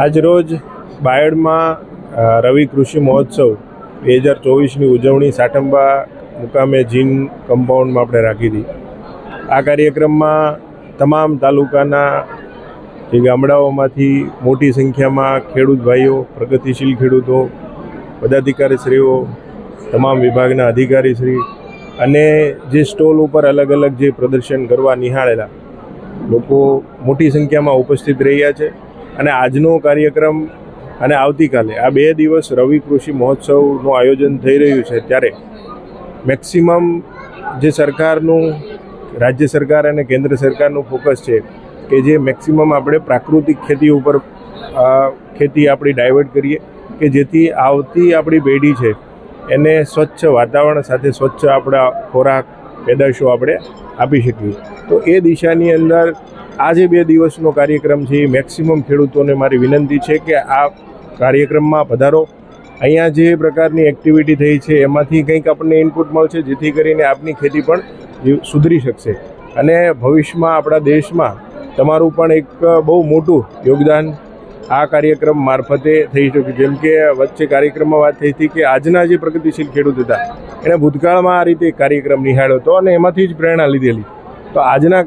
આજરોજ બાયડમાં રવિ કૃષિ મહોત્સવ બે હજાર ચોવીસની ઉજવણી સાઠંબા મુકામે જીન કમ્પાઉન્ડમાં આપણે રાખી હતી. આ કાર્યક્રમમાં તમામ તાલુકાના જે ગામડાઓમાંથી મોટી સંખ્યામાં ખેડૂત ભાઈઓ, પ્રગતિશીલ ખેડૂતો, પદાધિકારીશ્રીઓ, તમામ વિભાગના અધિકારીશ્રી અને જે સ્ટોલ ઉપર અલગ અલગ જે પ્રદર્શન કરવા નિહાળેલા લોકો મોટી સંખ્યામાં ઉપસ્થિત રહ્યા છે. અને આજનો કાર્યક્રમ અને આવતીકાલે, આ બે દિવસ રવિ કૃષિ મહોત્સવનું આયોજન થઈ રહ્યું છે, ત્યારે મેક્સિમમ જે સરકારનું, રાજ્ય સરકાર અને કેન્દ્ર સરકારનું ફોકસ છે કે જે મેક્સિમમ આપણે પ્રાકૃતિક ખેતી ઉપર ખેતી આપણી ડાયવર્ટ કરીએ, કે જેથી આવતી આપણી પેઢી છે એને સ્વચ્છ વાતાવરણ સાથે સ્વચ્છ આપણા ખોરાક, પેદાશો આપણે આપી શકીએ. તો એ દિશાની અંદર આ જે બે દિવસનો કાર્યક્રમ છે. એ મેક્સિમમ ખેડૂતોને મારી વિનંતી છે કે આ કાર્યક્રમમાં પધારો. અહીંયા જે પ્રકારની એક્ટિવિટી થઈ છે, એમાંથી કંઈક આપણને ઇનપુટ મળશે, જેથી કરીને આપની ખેતી પણ સુધરી શકશે. અને ભવિષ્યમાં આપણા દેશમાં તમારું પણ એક બહુ મોટું યોગદાન આ કાર્યક્રમ મારફતે થઈ શકે. જેમ કે વચ્ચે કાર્યક્રમમાં વાત થઈ હતી કે આજના જે પ્રગતિશીલ ખેડૂત હતા, એણે ભૂતકાળમાં આ રીતે કાર્યક્રમ નિહાળ્યો હતો અને એમાંથી જ પ્રેરણા લીધેલી. તો આજના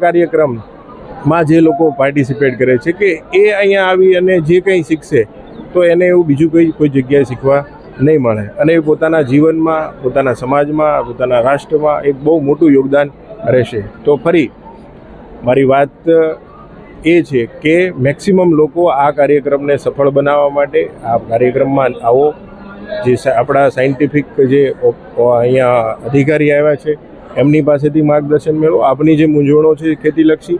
કાર્યક્રમમાં જે લોકો પાર્ટિસિપેટ કરે છે કે એ અહીંયા આવી અને જે કંઈ શીખશે, તો એને એવું બીજું કંઈ કોઈ જગ્યાએ શીખવા નહીં મળે. અને એ પોતાના જીવનમાં, પોતાના સમાજમાં, પોતાના રાષ્ટ્રમાં એક બહુ મોટું યોગદાન રહેશે. તો ફરી, મારી વાત એ છે કે મેક્સિમમ લોકો આ કાર્યક્રમને સફળ બનાવવા માટે આ કાર્યક્રમમાં આવો. જે આપણા સાયન્ટિફિક જે અહીંયા અધિકારી આવ્યા છે, એમની પાસેથી માર્ગદર્શન મેળવો. આપની જે મૂંઝવણો છે ખેતીલક્ષી